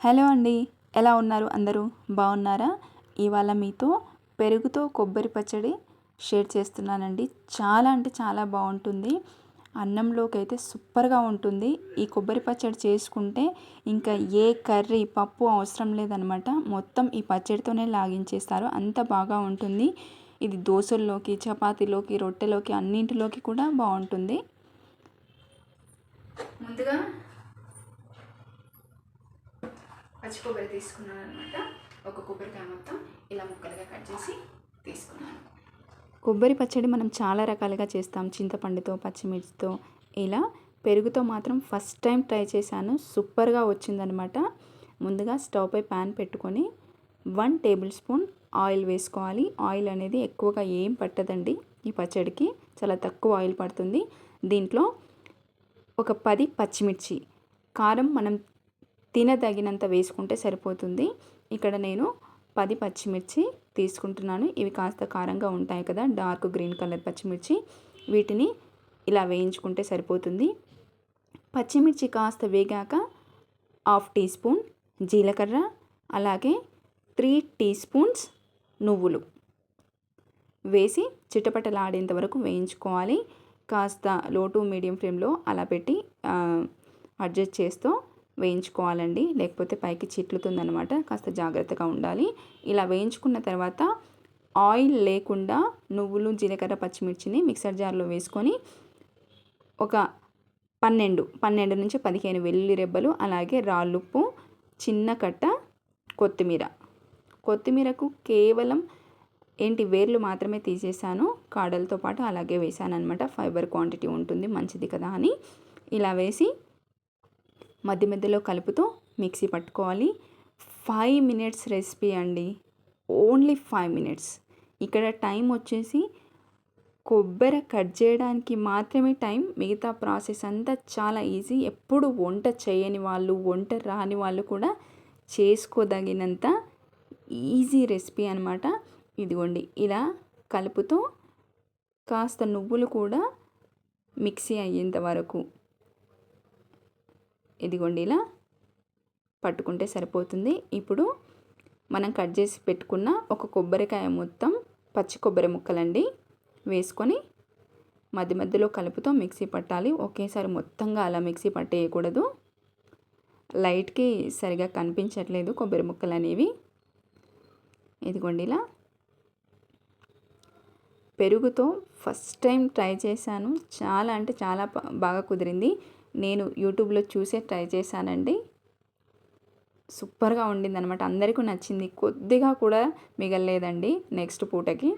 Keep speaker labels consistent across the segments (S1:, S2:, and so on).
S1: Hello అండి ఎలా ఉన్నారు అందరూ? బాగున్నారా? ఇవాళ మీతో పెరుగుతో కొబ్బరి పచ్చడి షేర్ చేస్తున్నానండి. చాలా అంటే చాలా బాగుంటుంది. అన్నంలోకి అయితే సూపర్గా ఉంటుంది. ఈ కొబ్బరి పచ్చడి చేసుకుంటే ఇంకా ఏ కర్రీ పప్పు అవసరం లేదనమాట. మొత్తం ఈ పచ్చడితోనే లాగించేస్తారు. అంత బాగా ఉంటుంది. ఇది దోశల్లోకి చపాతీలోకి రొట్టెలోకి అన్నింటిలోకి కూడా బాగుంటుంది. ముందుగా పచ్చి కొబ్బరి తీసుకున్నాను అనమాట ఒక కొబ్బరికాయ మొత్తం ఇలా ముక్కలుగా కట్ చేసి తీసుకున్నాను. కొబ్బరి పచ్చడి మనం చాలా రకాలుగా చేస్తాం. చింతపండుతో పచ్చిమిర్చితో. ఇలా పెరుగుతో మాత్రం ఫస్ట్ టైం ట్రై చేశాను. సూపర్గా వచ్చిందనమాట ముందుగా స్టవ్ పై ప్యాన్ పెట్టుకొని వన్ టేబుల్ స్పూన్ ఆయిల్ వేసుకోవాలి. ఆయిల్ అనేది ఎక్కువగా ఏం పట్టదండి ఈ పచ్చడికి. చాలా తక్కువ ఆయిల్ పడుతుంది. దీంట్లో ఒక పది పచ్చిమిర్చి. కారం మనం తినదగినంత వేసుకుంటే సరిపోతుంది. ఇక్కడ నేను పది పచ్చిమిర్చి తీసుకుంటున్నాను. ఇవి కాస్త కారంగా ఉంటాయి కదా డార్క్ గ్రీన్ కలర్ పచ్చిమిర్చి. వీటిని ఇలా వేయించుకుంటే సరిపోతుంది. పచ్చిమిర్చి కాస్త వేగాక హాఫ్ టీ స్పూన్ జీలకర్ర అలాగే త్రీ టీ స్పూన్స్ నువ్వులు వేసి చిటపటలాడేంత వరకు వేయించుకోవాలి. కాస్త లో టు మీడియం ఫ్లేమ్లో అలా పెట్టి అడ్జస్ట్ చేస్తూ వేయించుకోవాలండి. లేకపోతే పైకి చిట్లుతుందనమాట కాస్త జాగ్రత్తగా ఉండాలి. ఇలా వేయించుకున్న తర్వాత ఆయిల్ లేకుండా నువ్వులు జీలకర్ర పచ్చిమిర్చిని మిక్సర్ జార్లో వేసుకొని ఒక పన్నెండు పన్నెండు నుంచి పదిహేను వెల్లుల్లి రెబ్బలు అలాగే రాళ్ళుప్పు చిన్న కట్ట కొత్తిమీర. కొత్తిమీరకు కేవలం ఏంటి వేర్లు మాత్రమే తీసేసాను. కాడలతో పాటు అలాగే వేసాను అనమాట ఫైబర్ క్వాంటిటీ ఉంటుంది మంచిది కదా అని. ఇలా వేసి మధ్య మధ్యలో కలుపుతూ మిక్సీ పట్టుకోవాలి. ఫైవ్ మినిట్స్ రెసిపీ అండి. Only five minutes. ఇక్కడ టైం వచ్చేసి కొబ్బరి కట్ చేయడానికి మాత్రమే టైం మిగతా ప్రాసెస్ అంతా చాలా ఈజీ. ఎప్పుడు వంట చేయని వాళ్ళు వంట రాని వాళ్ళు కూడా చేసుకోదగినంత ఈజీ రెసిపీ అనమాట ఇదిగోండి ఇలా కలుపుతూ కాస్త నువ్వులు కూడా మిక్సీ అయ్యేంత వరకు ఇదిగోండి ఇలా పట్టుకుంటే సరిపోతుంది. ఇప్పుడు మనం కట్ చేసి పెట్టుకున్న ఒక కొబ్బరికాయ మొత్తం పచ్చి కొబ్బరి ముక్కలండి వేసుకొని మధ్య మధ్యలో కలుపుతో మిక్సీ పట్టాలి. ఒకేసారి మొత్తంగా అలా మిక్సీ పట్టేయకూడదు. లైట్కి సరిగా కనిపించట్లేదు కొబ్బరి ముక్కలు అనేవి ఇదిగోండి ఇలా పెరుగుతో ఫస్ట్ టైం ట్రై చేశాను. చాలా అంటే చాలా బాగా కుదిరింది. నేను యూట్యూబ్లో చూసే ట్రై చేశానండి. సూపర్గా ఉండింది అనమాట అందరికీ నచ్చింది. కొద్దిగా కూడా మిగలలేదండి నెక్స్ట్ పూటకి.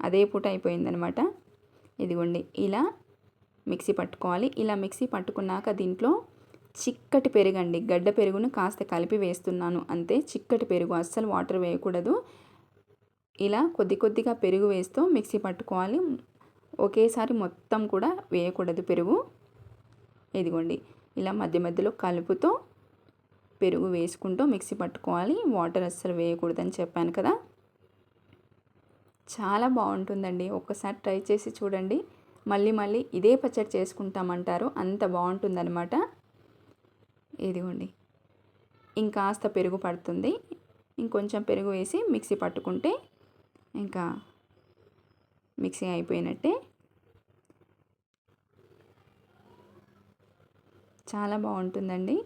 S1: అదే పూట అయిపోయిందనమాట ఇదిగోండి ఇలా మిక్సీ పట్టుకోవాలి. ఇలా మిక్సీ పట్టుకున్నాక దీంట్లో చిక్కటి పెరుగండి. గడ్డ పెరుగును కాస్త కలిపి వేస్తున్నాను. అంతే చిక్కటి పెరుగు. అస్సలు వాటర్ వేయకూడదు. ఇలా కొద్ది కొద్దిగా పెరుగు వేస్తూ మిక్సీ పట్టుకోవాలి. ఒకేసారి మొత్తం కూడా వేయకూడదు పెరుగు. ఇదిగోండి ఇలా మధ్య మధ్యలో కలుపుతూ పెరుగు వేసుకుంటూ మిక్సీ పట్టుకోవాలి. వాటర్ అస్సలు వేయకూడదని చెప్పాను కదా. చాలా బాగుంటుందండి. ఒక్కసారి ట్రై చేసి చూడండి. మళ్ళీ మళ్ళీ ఇదే పచ్చడి చేసుకుంటామంటారు. అంత బాగుంటుందన్నమాట. ఇదిగోండి ఇంకాస్త పెరుగు పడుతుంది. ఇంకొంచెం పెరుగు వేసి మిక్సీ పట్టుకుంటే ఇంకా మిక్సీ అయిపోయినట్టే. చాలా బాగుంటుందండి.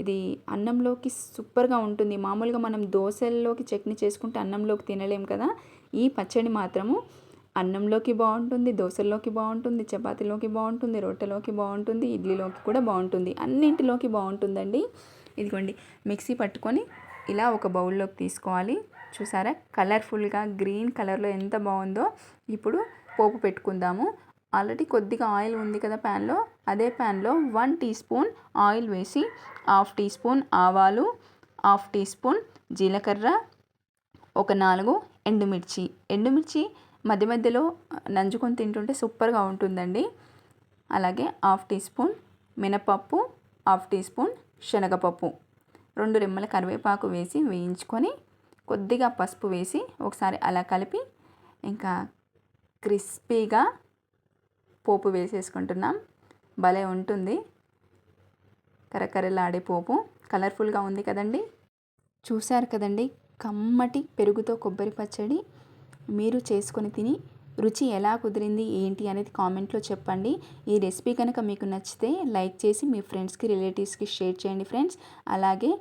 S1: ఇది అన్నంలోకి సూపర్గా ఉంటుంది. మామూలుగా మనం దోశల్లోకి చట్నీ చేసుకుంటే అన్నంలోకి తినలేం కదా. ఈ పచ్చడి మాత్రము అన్నంలోకి బాగుంటుంది దోశల్లోకి బాగుంటుంది చపాతీలోకి బాగుంటుంది రొట్టెలోకి బాగుంటుంది ఇడ్లీలోకి కూడా బాగుంటుంది. అన్నింటిలోకి బాగుంటుందండి. ఇదిగోండి మిక్సీ పట్టుకొని ఇలా ఒక బౌల్లోకి తీసుకోవాలి. చూసారా? కలర్ఫుల్గా గ్రీన్ కలర్లో ఎంత బాగుందో. ఇప్పుడు పోపు పెట్టుకుందాము. ఆల్రెడీ కొద్దిగా ఆయిల్ ఉంది కదా ప్యాన్లో. అదే ప్యాన్లో వన్ టీ స్పూన్ ఆయిల్ వేసి హాఫ్ టీ స్పూన్ ఆవాలు హాఫ్ టీ స్పూన్ జీలకర్ర ఒక నాలుగు ఎండుమిర్చి. ఎండుమిర్చి మధ్య మధ్యలో నంజుకొని తింటుంటే సూపర్గా ఉంటుందండి. అలాగే హాఫ్ టీ స్పూన్ మినపప్పు హాఫ్ టీ స్పూన్ శనగపప్పు. రెండు రెమ్మల కరివేపాకు వేసి వేయించుకొని కొద్దిగా పసుపు వేసి ఒకసారి అలా కలిపి ఇంకా క్రిస్పీగా పోపు వేసేసుకుంటున్నాం. భలే ఉంటుంది. కరకరలాడే పోపు. కలర్ఫుల్గా ఉంది కదండి. చూశారు కదండి కమ్మటి పెరుగుతో కొబ్బరి పచ్చడి. మీరు చేసుకొని తిని రుచి ఎలా కుదిరింది ఏంటి అనేది కామెంట్లో చెప్పండి. ఈ రెసిపీ కనుక మీకు నచ్చితే లైక్ చేసి మీ ఫ్రెండ్స్కి రిలేటివ్స్కి షేర్ చేయండి ఫ్రెండ్స్. అలాగే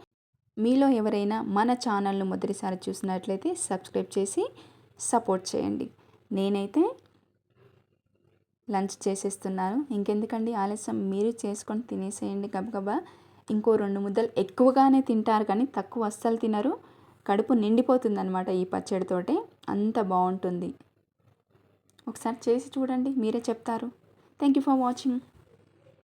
S1: మీలో ఎవరైనా మన ఛానల్ను మొదటిసారి చూసినట్లయితే సబ్స్క్రైబ్ చేసి సపోర్ట్ చేయండి. నేనైతే లంచ్ చేసేస్తున్నాను ఇంకెందుకండి? ఆలస్యం. మీరు చేసుకొని తినేసేయండి గబగబా. ఇంకో రెండు ముద్దలు ఎక్కువగానే తింటారు కానీ తక్కువ అస్సలు తినరు. కడుపు నిండిపోతుందనమాట ఈ పచ్చడితోటే అంత బాగుంటుంది. ఒకసారి చేసి చూడండి. మీరే చెప్తారు. Thank you for watching